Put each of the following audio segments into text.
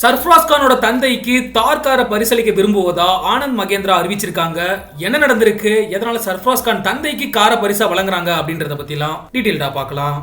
சர்ஃப்ராஸ் கானோட தந்தைக்கு தார்கார பரிசளிக்க விரும்புவதா ஆனந்த் மகேந்திரா அறிவிச்சிருக்காங்க. என்ன நடந்திருக்கு? எதனால சர்ஃப்ராஸ் கான் தந்தைக்கு கார பரிசா வழங்குறாங்க அப்படின்றத பத்திலாம் டீட்டெயில்டா பார்க்கலாம்.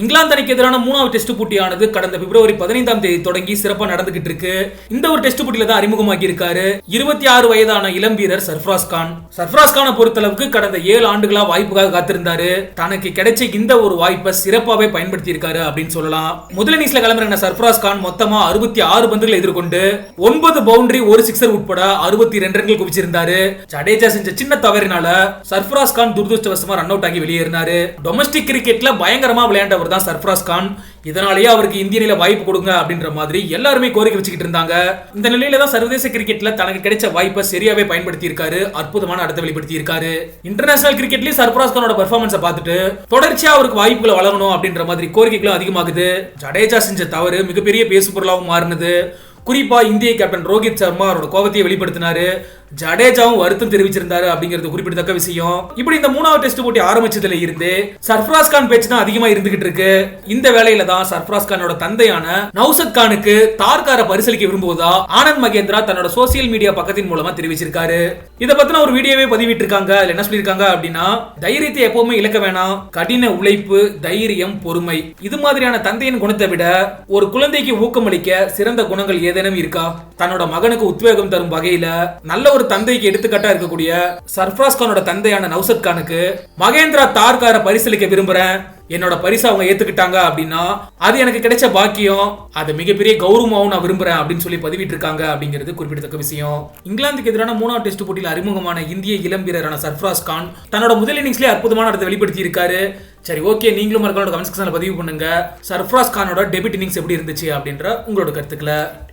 இங்கிலாந்து அணிக்கு எதிரான மூணாவது டெஸ்ட் போட்டியானது கடந்த பிப்ரவரி பதினைந்தாம் தேதி தொடங்கி சிறப்பாக நடந்துகிட்டு இருக்கு. இந்த ஒரு டெஸ்ட் போட்டியில தான் அறிமுகமாகி இருக்காரு. இருபத்தி ஆறு வயதான இளம் வீரர் சர்ஃப்ராஸ் கான். சர்ஃப்ராஸ் கானை பொறுத்தளவுக்கு கடந்த ஏழு ஆண்டுகளா வாய்ப்புக்காக காத்திருந்தாரு. தனக்கு கிடைச்ச இந்த ஒரு வாய்ப்பை சிறப்பாகவே பயன்படுத்தி இருக்காரு அப்படின்னு சொல்லலாம். முதல் இன்னிங்ஸ்ல கிளம்புற சர்ஃப்ராஸ் கான் மொத்தமா அறுபத்தி ஆறு பந்துகளை எதிர்கொண்டு ஒன்பது பவுண்டரி ஒரு சிக்ஸர் உட்பட அறுபத்தி ரெண்டு ரன்கள் குவிச்சிருந்தாரு. ஜடேஜா செஞ்ச சின்ன தவறினால சர்ஃப்ராஸ் கான் துரதிருஷ்டவசமா ரன் அவுட் ஆகி வெளியேறினாரு. டொமஸ்டிக் கிரிக்கெட்ல பயங்கரமா அவர் தான் சர்ஃப்ராஸ் கான். இதனாலேயே அவருக்கு இந்தியனில வாய்ப்பு கொடுங்க அப்படின்ற மாதிரி எல்லாருமே கோரிக்கை வச்சுக்கிட்டு இருந்தாங்க. இந்த நிலையில தான் சர்வதேச கிரிக்கெட்ல தனக்கு கிடைச்ச வாய்ப்பை சரியாவே பயன்படுத்தி இருக்காரு அற்புதமான அடுத்த வெளிப்படுத்தி இருக்காரு இன்டர்நேஷனல் கிரிக்கெட்லயும் சர்ஃப்ராஸ் கானோட பெர்ஃபார்மன்ஸை பார்த்துட்டு தொடர்ச்சியா அவருக்கு வாய்ப்புகளை வழங்கணும் அப்படின்ற மாதிரி கோரிக்கைகளும் அதிகமாகுது. ஜடேஜா செஞ்ச தவறு மிகப்பெரிய பேசு பொருளாகவும் மாறினது. குறிப்பாக இந்திய கேப்டன் ரோஹித் சர்மா அவரோட கோபத்தையே வெளிப்படுத்தினாரு. ஜடேஜாவும் வருத்தம் தெரிவிச்சிருந்தாரு அப்படிங்கிறது குறிப்பிடத்தக்க விஷயம். இப்படி இந்த மூணாவது டெஸ்ட் போட்டி ஆரம்பிச்சதுல இருந்து சர்ஃப்ராஸ் கான் பேச்சு தான் அதிகமா இருந்துகிட்டு இருக்கு. இந்த வேலையில தான் சர்ஃப்ராஸ் கானோட தந்தையான நௌசத் கானுக்கு தார்கார பரிசளிக்க விரும்புவதா ஆனந்த் மகேந்திரா தன்னோட சோசியல் மீடியா பக்கத்தின் மூலமா தெரிவிச்சிருக்காரு. இத பத்தின ஒரு வீடியோவே பதிவிட்டு இருக்காங்க அதுல என்ன சொல்லியிருக்காங்க அப்படின்னா தைரியத்தை எப்பவுமே இழக்க வேணாம். கடின உழைப்பு தைரியம் பொறுமை. இது மாதிரியான தந்தையின் குணத்தை விட ஒரு குழந்தைக்கு ஊக்கமளிக்க சிறந்த குணங்கள் ஏதேனும் இருக்கா? தன்னோட மகனுக்கு உத்வேகம் தரும் வகையில நல்ல ஒரு தந்தைக்கு எடுத்துக்காட்டா இருக்கக்கூடிய சர்ஃப்ராஸ் கானோட தந்தையான நௌசத் கானுக்கு மகேந்திரா தார்கார பரிசளிக்க விரும்புறேன். என்னோட பரிசு அவங்க ஏத்துக்கிட்டாங்க அப்படின்னா அது எனக்கு கிடைச்ச பாக்கியம். அது மிகப்பெரிய கௌரவமாகவும் நான் விரும்புறேன் அப்படின்னு சொல்லி பதிவிட்டு இருக்காங்க அப்படிங்கிறது குறிப்பிடத்தக்க விஷயம். இங்கிலாந்துக்கு எதிரான மூணாவது டெஸ்ட் போட்டியில் அறிமுகமான இந்திய இளம் வீரரான சர்ஃப்ராஸ் கான் தன்னோட முதல் இன்னிங்ஸ்லேயே அற்புதமான இடத்தை வெளிப்படுத்தி இருக்காரு சரி ஓகே நீங்களும் மறக்காம கமெண்ட் செக்ஷனில் பதிவு பண்ணுங்க. சர்ஃப்ராஸ் கானோட டெபிட் இன்னிங்ஸ் எப்படி இருந்துச்சு அப்படின்ற உங்களோட கருத்துக்களை.